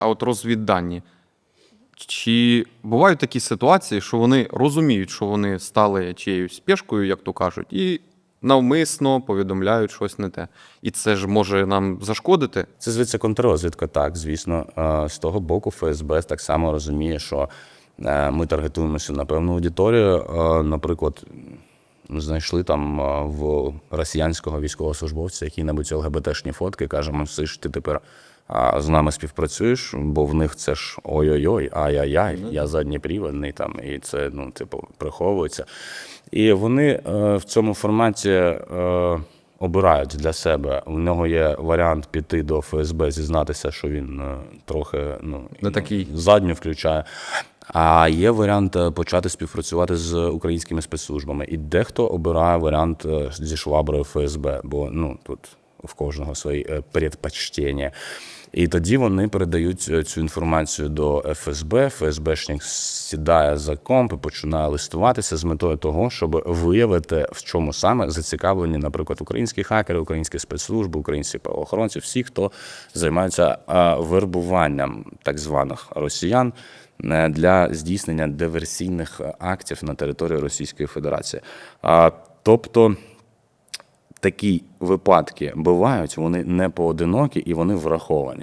А от розвіддані. Чи бувають такі ситуації, що вони розуміють, що вони стали чиєюсь спешкою, як то кажуть, і навмисно повідомляють щось не те. І це ж може нам зашкодити. Це звідси контррозвідка, так, звісно. З того боку, ФСБ так само розуміє, що е, ми таргетуємося на певну аудиторію. Е, Наприклад, знайшли там е, в росіянського військовослужбовця які-небудь ЛГБТшні фотки, кажемо, ж ти тепер а, з нами співпрацюєш, бо в них це ж ой-ой-ой, ай-яй-яй, я задніпріваний там, і це, ну, типу, приховується. І вони е, в цьому форматі. Е, обирають для себе. У нього є варіант піти до ФСБ, зізнатися, що він е, трохи ну, Не такий. задню включає. А є варіант е, почати співпрацювати з українськими спецслужбами. І дехто обирає варіант е, зі шваброю ФСБ, бо ну тут в кожного свої е, предпочтення. І тоді вони передають е, цю інформацію до ФСБ. ФСБшник сідає за комп і починає листуватися з метою того, щоб виявити, в чому саме зацікавлені, наприклад, українські хакери, українські спецслужби, українські правоохоронці, всі, хто займаються е, вербуванням так званих росіян е, для здійснення диверсійних актів на території Російської Федерації. Тобто такі випадки бувають, вони не поодинокі і вони враховані.